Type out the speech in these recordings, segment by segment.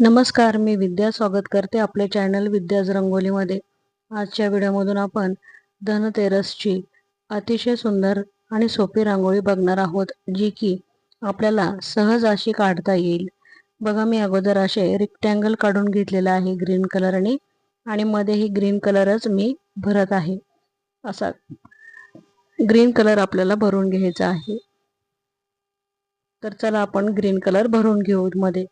नमस्कार मी विद्या स्वागत करते आपले चॅनल विद्याज रंगोलीमध्ये. आजच्या व्हिडिओमधून आपण धनतेरसची अतिशय सुंदर आणि सोपी रांगोळी बघणार आहोत जी की आपल्याला सहज अशी काढता येईल. बघा मी अगोदर असे रेक्टँगल काढून घेतलेलं आहे ग्रीन कलरने आणि मध्येही ग्रीन कलरच मी भरत आहे. असा ग्रीन कलर आपल्याला भरून घ्यायचा आहे. तर चला आपण ग्रीन कलर भरून घेऊ मध्ये.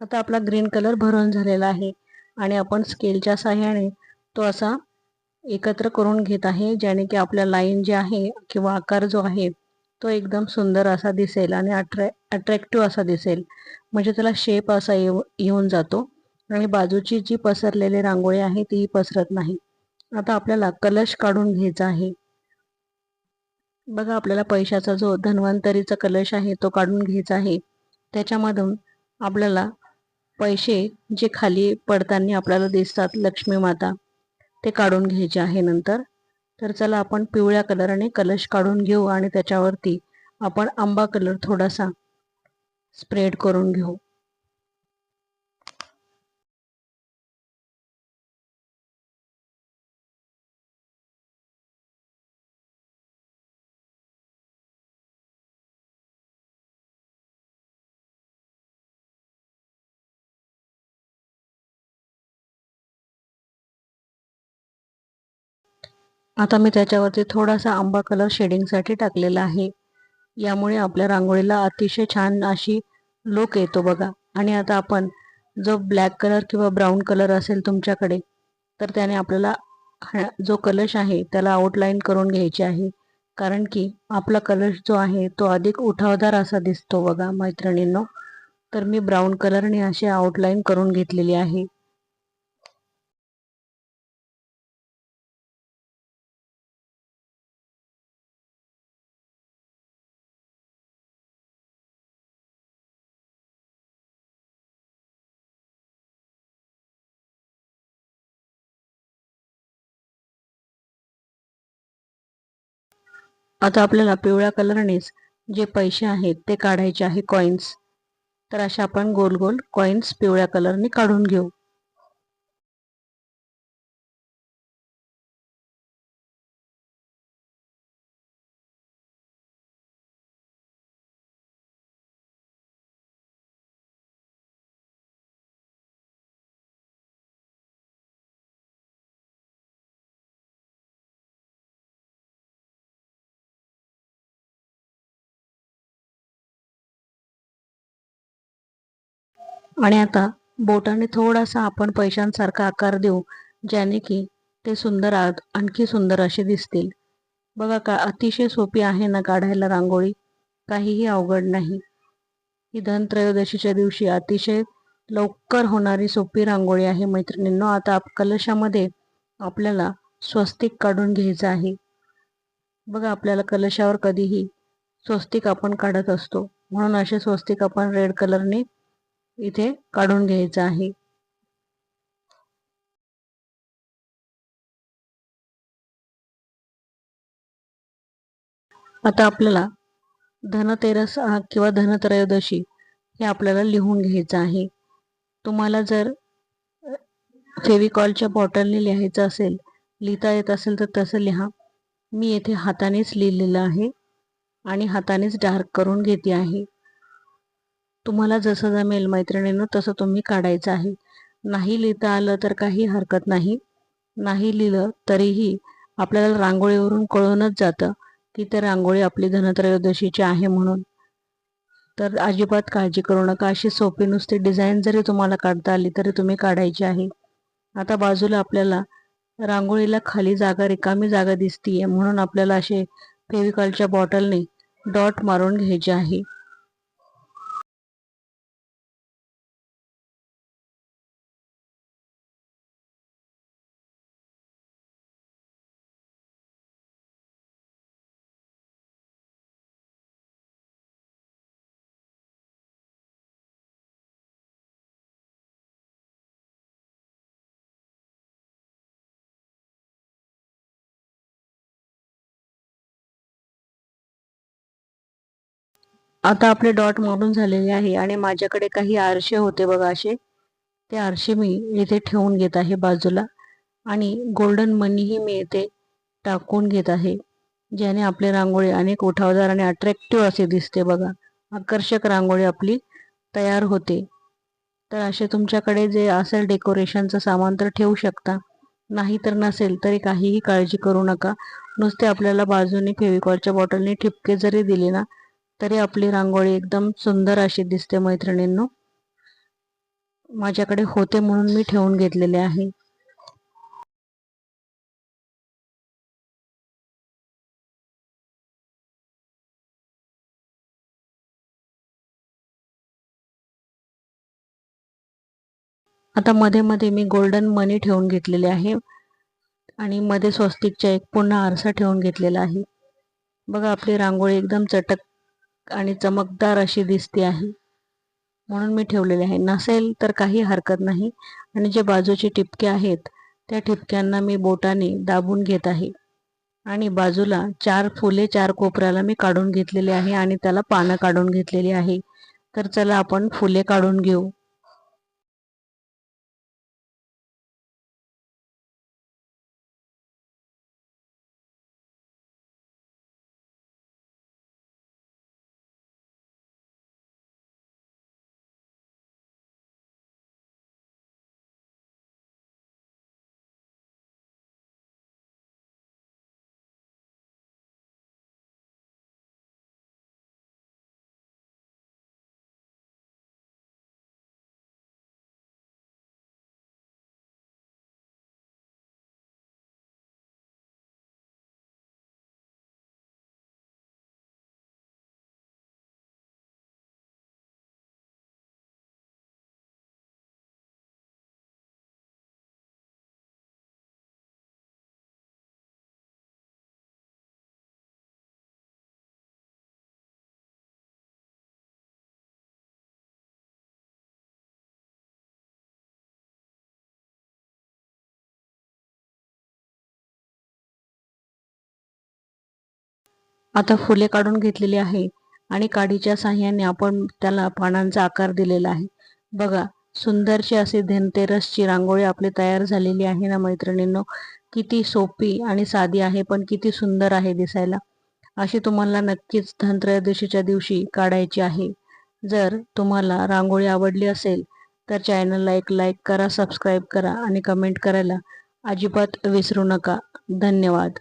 आता आपला ग्रीन कलर भरून झालेला आहे आणि आपण स्केलच्या साह्याने तो असा एकत्र करून घेत आहे ज्याने की आपल्या लाईन जे आहे किंवा आकार जो आहे तो एकदम सुंदर असा दिसेल आणि अट्रॅ अट्रॅक्टिव्ह असा दिसेल. म्हणजे त्याला शेप असा येऊ येऊन जातो आणि बाजूची जी पसरलेली रांगोळी आहे ती पसरत नाही. आता आपल्याला कलश काढून घ्यायचा आहे. बघा आपल्याला पैशाचा जो धन्वंतरीचा कलश आहे तो काढून घ्यायचा आहे. त्याच्यामधून आपल्याला पैसे जे खाली पडताना आपल्याला दिसतात लक्ष्मी माता ते काढून घ्यायचे आहे नंतर. तर चला आपण पिवळ्या कलराने कलश काढून घेऊ आणि त्याच्यावरती आपण आंबा कलर थोडासा स्प्रेड करून घेऊ. आता मी त्याच्यावरती थोडासा आंबा कलर शेडिंगसाठी टाकलेला आहे. यामुळे आपल्या रांगोळीला अतिशय छान अशी लुक येतो बघा. आणि आता आपण जो ब्लॅक कलर किंवा ब्राऊन कलर असेल तुमच्याकडे तर त्याने आपल्याला जो कलश आहे त्याला आउटलाईन करून घ्यायची आहे. कारण की आपला कलश जो आहे तो अधिक उठावदार असा दिसतो बघा मैत्रिणींनो. तर मी ब्राऊन कलरने अशी आउटलाईन करून घेतलेली आहे. आता आपल्याला पिवळ्या कलरनेच जे पैसे आहेत ते काढायचे आहे कॉइन्स तर अशा आपण गोल गोल कॉइन्स पिवळ्या कलरने काढून घेऊ. आणि आता बोटाने थोडासा आपण पैशांसारखा आकार देऊ ज्याने की ते सुंदर आणखी सुंदर असे दिसतील. बघा का अतिशय सोपी आहे ना काढायला रांगोळी? काहीही अवघड नाही. ही धनत्रयोदशीच्या दिवशी अतिशय लवकर होणारी सोपी रांगोळी आहे मैत्रिणींनो. आता कलशामध्ये आपल्याला स्वस्तिक काढून घ्यायचं आहे. बघा आपल्याला कलशावर कधीही स्वस्तिक आपण काढत असतो. म्हणून असे स्वस्तिक आपण रेड कलरने इथे काढून घ्यायचं आहे. आता आपल्याला धनतेरस किंवा धनत्रयोदशी हे आपल्याला लिहून घ्यायचं आहे. तुम्हाला जर फेविकॉलच्या बॉटलने लिहायचं असेल लिहिता येत असेल तर तसं लिहा. मी येथे हातानेच लिहिलेलं आहे आणि हातानेच डार्क करून घेते आहे. तुम्हाला जसं जमेल मैत्रिणीनं तसं तुम्ही काढायचं आहे. नाही लिहिता आलं तर काही हरकत नाही. नाही लिहिलं तरीही आपल्याला रांगोळीवरून कळूनच जातं की ते रांगोळी आपली धनत्रयोदशीची आहे म्हणून. तर अजिबात काळजी करू नका. अशी सोपी नुसती डिझाईन जरी तुम्हाला काढता आली तरी तुम्ही काढायची आहे. आता बाजूला आपल्याला रांगोळीला खाली जागा रिकामी जागा दिसतीये म्हणून आपल्याला असे फेविकॉलच्या बॉटलने डॉट मारून घ्यायचे आहे. आता आपले डॉट मारून झालेले आहे आणि माझ्याकडे काही आरशे होते बघा असे. ते आरशे मी येथे ठेवून घेत आहे बाजूला आणि गोल्डन मनीही मी इथे टाकून घेत आहे ज्याने आपली रांगोळी अनेक उठावदार आणि अट्रॅक्टिव्ह असे दिसते बघा. आकर्षक रांगोळी आपली तयार होते. तर असे तुमच्याकडे जे असेल डेकोरेशनचं सामान तर ठेवू शकता. नाही तर नसेल तरी काहीही काळजी करू नका. नुसते आपल्याला बाजूने फेविकॉलच्या बॉटलने ठिपके जरी दिले ना तरी आपली रांगोळी एकदम सुंदर अशी दिसते मैत्रिणींनो. माझ्याकडे होते म्हणून मी ठेवून घेतलेले आहे. आता मध्ये मध्ये मी गोल्डन मनी ठेवून घेतलेले आहे. आणि मध्ये स्वस्तिकच्या एक पुन्हा आरसा ठेवून घेतलेला आहे. बघा आपली रांगोळी एकदम चटक आणि चमकदार अशी दिसते आहे. म्हणून मी ठेवलेले आहे. नसेल तर काही हरकत नाही. आणि जे बाजूचे टिपके आहेत त्या ठिपक्यांना मी बोटाने दाबून घेत आहे. आणि बाजूला चार फुले चार कोपऱ्याला मी काढून घेतलेले आहे आणि त्याला पानं काढून घेतलेली आहे. तर चला आपण फुले काढून घेऊ. आता फुले काढून घेतलेली आहे आणि काडीच्या साह्याने आपण त्याला पानांचा आकार दिलेला आहे. बघा सुंदरशी अशी धनतेरसची रांगोळी आपली तयार झालेली आहे ना मैत्रिणींनो? किती सोपी आणि साधी आहे पण किती सुंदर आहे दिसायला. अशी तुम्हाला नक्कीच धनत्रयोदशीच्या दिवशी काढायची आहे. जर तुम्हाला रांगोळी आवडली असेल तर चॅनलला एक लाईक करा सबस्क्राईब करा आणि कमेंट करायला अजिबात विसरू नका. धन्यवाद.